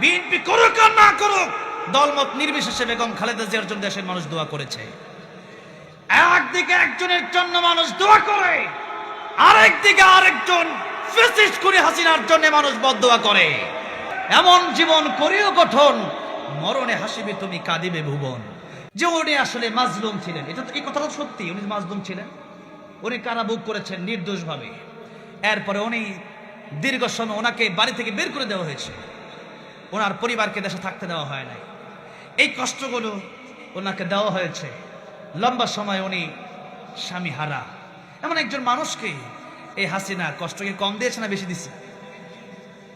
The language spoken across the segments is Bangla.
বিএনপি করুক আর না করুক, দলমত নির্বিশেষে বেগম খালেদা জিয়ার জন্য দেশের মানুষ দোয়া করেছে। একদিকে একজনের জন্য মানুষ দোয়া করে, আরেকদিকে আরেকজন ফেসিস্ট করে হাসিনার জন্য মানুষ বদদোয়া করে। এমন জীবন করিও গঠন, মরণে হাসিবে তুমি, কাঁদিবে ভুবন। যে উনি আসলে মাজলুম ছিলেন, এটা এই কথাটা সত্যি, উনি মাজলুম ছিলেন। উনি কারা কারাভোগ করেছেন নির্দোষভাবে। এরপরে উনি দীর্ঘ সময় ওনাকে বাড়ি থেকে বের করে দেওয়া হয়েছে। ওনার পরিবারকে দেশে থাকতে দেওয়া হয় নাই। এই কষ্টগুলো ওনাকে দেওয়া হয়েছে। লম্বা সময় উনি স্বামী হারা। এমন একজন মানুষকে এই হাসিনা কষ্টকে কম দিয়েছে না বেশি দিছে?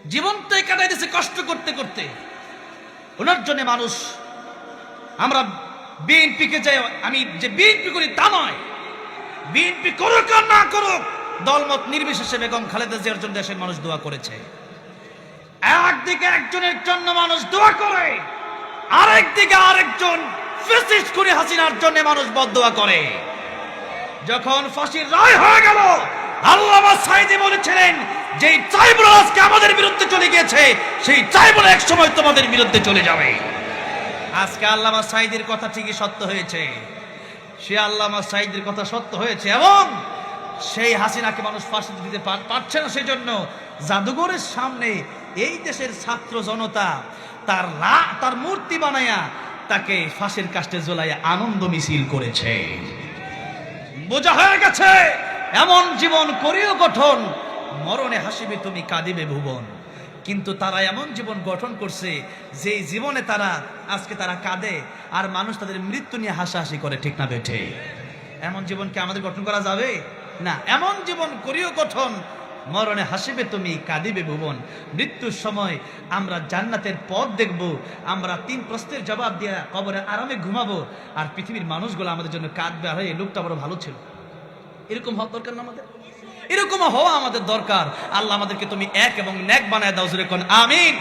জীবনটাই কাটাই দিয়েছে কষ্ট করতে করতে। ওনার জন্য মানুষ, আমরা বিএনপিকে যে আমি যে বিএনপি করি তা নয়। বিএনপি করুক আর না করুক, দলমত নির্বিশেষে বেগম খালেদা জিয়ার জন্য দেশের মানুষ দোয়া করেছে। একদিকে একজনের জন্য মানুষ দোয়া করে, আরেকদিকে আরেকজন ফেসিস্ট করে হাসিনার জন্য মানুষ বদদোয়া করে। যখন ফাঁসির রায় হয়ে গেল, আল্লামা সাইদি বলেছিলেন, যেই ট্রাইব্যুনাল আজকে আমাদের বিরুদ্ধে চলে গিয়েছে, সেই ট্রাইব্যুনাল এক সময় তোমাদের বিরুদ্ধে চলে যাবে। আজকে আল্লামা সাইদির কথা ঠিকই সত্য হয়েছে। সে আল্লামা সাইদির কথা সত্য হয়েছে এবং সেই হাসিনাকে মানুষ ফাঁসি দিতে পারছে না সেজন্য জাদুঘরের সামনে এই দেশের ছাত্র জনতা তার তার মূর্তি বানায়া তাকে ফাঁসির কাষ্টে জ্বলাইয়া আনন্দ মিছিল করেছে। বোঝা হয়ে গেছে, এমন জীবন করিও গঠন, মরণে হাসিবে তুমি, কাঁদিবে ভুবন। কিন্তু তারা এমন জীবন গঠন করছে যে জীবনে তারা, আজকে তারা কাঁদে, আর মানুষ তাদের মৃত্যু নিয়ে হাসাহাসি করে, ঠিক না বেঠে? এমন জীবনকে আমাদের গঠন করা যাবে? না, এমন জীবন করিও গঠন মরণে হাসিবে তুমি, কাঁদিবে ভুবন। মৃত্যুর সময় আমরা জান্নাতের পথ দেখব। আমরা তিন প্রশ্নের জবাব দিয়ে কবরে আরামে ঘুমাবো। আর পৃথিবীর মানুষগুলো আমাদের জন্য কাঁদবে। আর, এই লোকটা বড় ভালো ছিল। এরকম হওয়া দরকার না আমাদের? এরকম হওয়া আমাদের দরকার। আল্লাহ আমাদেরকে তুমি এক এবং ন্যাক বানায় দাও, জোরে কোন, আমিন।